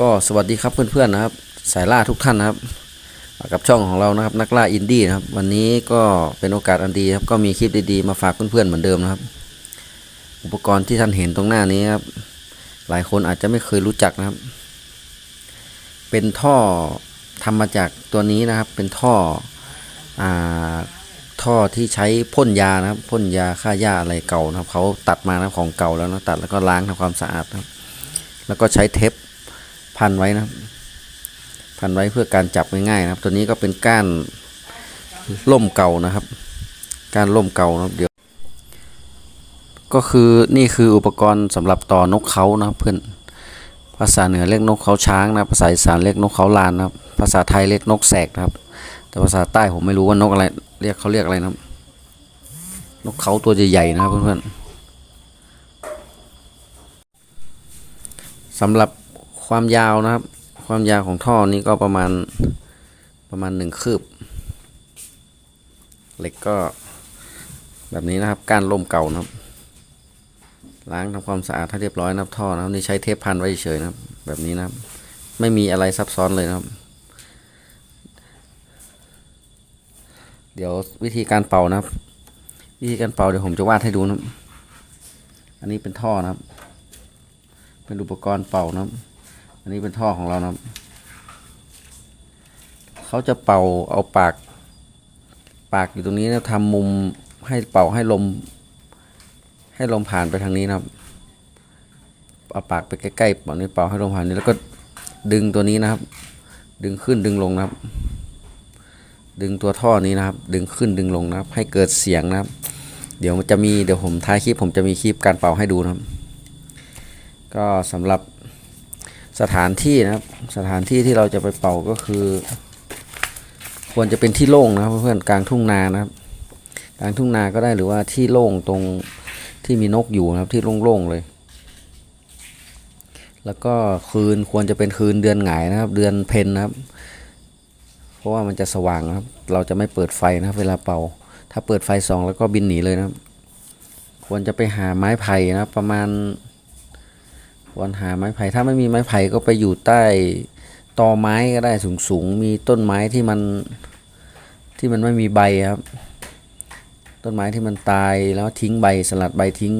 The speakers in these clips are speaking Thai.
ก็สวัสดีครับเพื่อนๆนะครับ สายล่าทุกท่านนะครับ กับช่องของเรานะครับนักล่าอินดี้นะครับ วันนี้ก็เป็นโอกาสอันดีครับก็มีคลิปดีๆมาฝากเพื่อนๆเหมือนเดิมนะครับ อุปกรณ์ที่ท่านเห็นตรงหน้านี้ครับหลายคนอาจจะไม่เคยรู้จักนะครับ เป็นท่อทำมาจากตัวนี้นะครับ เป็นท่ออ่าท่อที่ใช้พ่นยานะครับพ่นยาฆ่าหญ้าอะไรเก่านะครับเขาตัดมานะของเก่าแล้วนะตัดแล้วก็ล้างทำความสะอาดนะครับแล้วก็ใช้เทป พันไว้นะครับ พันไว้เพื่อการจับง่ายๆนะครับ ตัวนี้ก็เป็นก้านล่มเก่านะครับ ก้านล่มเก่านะครับเดี๋ยว ก็คือนี่คืออุปกรณ์สำหรับต่อนกเขานะครับเพื่อนภาษาเหนือเรียกนกเขาช้างนะภาษาอีสานเรียกนกเขาลานนะครับ ภาษาไทยเรียกนกแสกนะครับ แต่ภาษาใต้ผมไม่รู้ว่านกอะไร เรียกเขาเรียกอะไรนะครับ นกเขาตัวใหญ่ๆนะครับเพื่อนๆสำหรับ ความยาวนะครับ ความยาวของท่อนี้ก็ประมาณประมาณหนึ่งคืบ เหล็กก็แบบนี้นะครับก้านล่มเก่านะครับล้างทำความสะอาดให้เรียบร้อยนะครับท่อนะครับนี่ใช้เทปพันไว้เฉยนะครับ แบบนี้นะครับ ไม่มีอะไรซับซ้อนเลยนะครับ เดี๋ยววิธีการเป่านะครับ วิธีการเป่าเดี๋ยวผมจะวาดให้ดูนะครับ อันนี้เป็นท่อนะครับ เป็นอุปกรณ์เป่านะครับ อันนี้เป็นท่อของเรานะครับ เขาจะเป่าเอาปาก ปากอยู่ตรงนี้นะทำมุมให้เป่าให้ลม ให้ลมผ่านไปทางนี้นะครับเอาปากไปใกล้ๆเป่านี้เป่าให้ลมผ่านนี้แล้วก็ดึงตัวนี้นะครับ ดึงขึ้นดึงลงนะครับ ดึงตัวท่อนี้นะครับ ดึงขึ้นดึงลงนะครับ ให้เกิดเสียงนะครับ เดี๋ยวมันจะมีเดี๋ยวผมท้ายคลิปผมจะมีคลิปการเป่าให้ดูนะครับ ก็สำหรับ สถานที่นะครับ สถานที่ที่เราจะไปเป่าก็คือ ควรจะเป็นที่โล่งนะครับเพื่อนๆกลางทุ่งนานะครับ กลางทุ่งนาก็ได้หรือว่าที่โล่งตรงที่มีนกอยู่นะครับที่โล่งๆเลย แล้วก็คืนควรจะเป็นคืนเดือนหงายนะครับ เดือนเพ็ญนะครับ เพราะว่ามันจะสว่างนะครับ เราจะไม่เปิดไฟนะครับ เวลาเป่า ถ้าเปิดไฟส่องแล้วก็บินหนีเลยนะครับ ควรจะไปหาไม้ไผ่นะครับประมาณ ควรหาไม้ไผ่ถ้าไม่มีไม้ไผ่ก็ไปอยู่ใต้ตอไม้ก็ได้สูงๆมีต้นไม้ที่มันที่มันไม่มีใบครับ ต้นไม้ที่มันตายแล้วทิ้งใบสลัดใบทิ้ง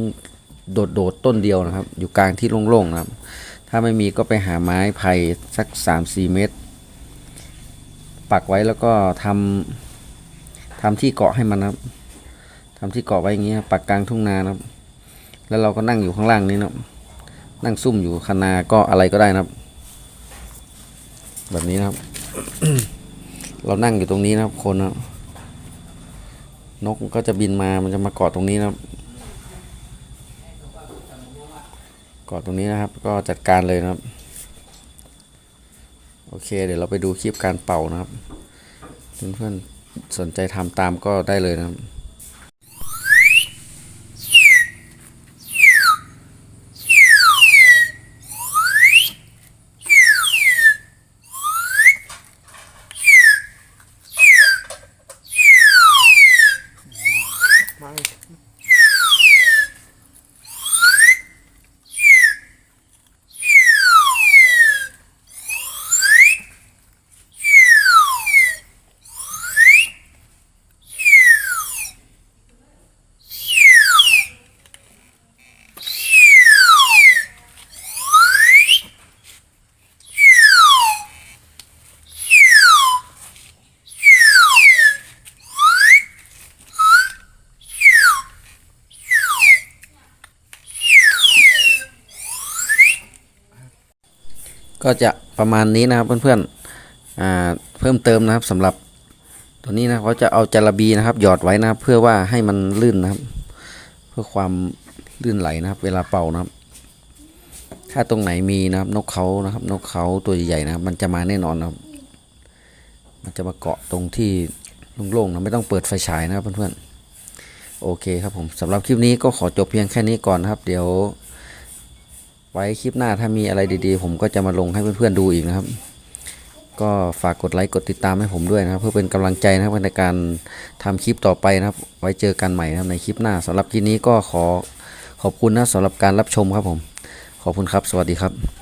โดดๆต้นเดียวนะครับ อยู่กลางที่โล่งๆนะครับ ถ้าไม่มีก็ไปหาไม้ไผ่สัก 3-4 เมตร ปักไว้แล้วก็ทำทำที่เกาะให้มันนะครับทำที่เกาะไว้อย่างเงี้ยปักกลางทุ่งนานะครับ แล้วเราก็นั่งอยู่ข้างล่างนี้นะครับ นั่งซุ่มอยู่คนาก็อะไรก็ได้นะครับ แบบนี้นะครับ เรานั่งอยู่ตรงนี้นะครับ คนนะนกก็จะบินมามันจะมาเกาะตรงนี้นะครับเกาะตรงนี้นะครับ ก็จัดการเลยนะครับ โอเค เดี๋ยวเราไปดูคลิปการเป่านะครับเพื่อนๆสนใจทำตามก็ได้เลยนะครับ ก็จะประมาณนี้นะครับเพื่อนๆอ่าเพิ่มเติมนะครับสำหรับตัวนี้นะเขาจะเอาจาระบีนะครับ หยอดไว้นะเพื่อว่าให้มันลื่นนะครับ เพื่อความลื่นไหลนะครับ เวลาเป่านะครับ ถ้าตรงไหนมีนะครับนกเขานะครับ นกเขาตัวใหญ่ๆนะครับ มันจะมาแน่นอนนะครับ มันจะมาเกาะตรงที่โล่งๆนะไม่ต้องเปิดไฟฉายนะครับเพื่อนๆโอเคครับผมสำหรับคลิปนี้ก็ขอจบเพียงแค่นี้ก่อนนะครับ เดี๋ยว ว้คลิปหน้าถ้ามีอะไรดีๆ ผมก็จะมาลงให้เพื่อนๆดูอีกนะครับ ก็ฝากกดไลค์กดติดตามให้ผมด้วยนะครับ เพื่อเป็นกำลังใจนะครับในการทำคลิปต่อไปนะครับ ไว้เจอกันใหม่นะครับในคลิปหน้าสำหรับคลิปนี้ก็ขอขอบคุณนะสำหรับการรับชมครับผม ขอบคุณครับ สวัสดีครับ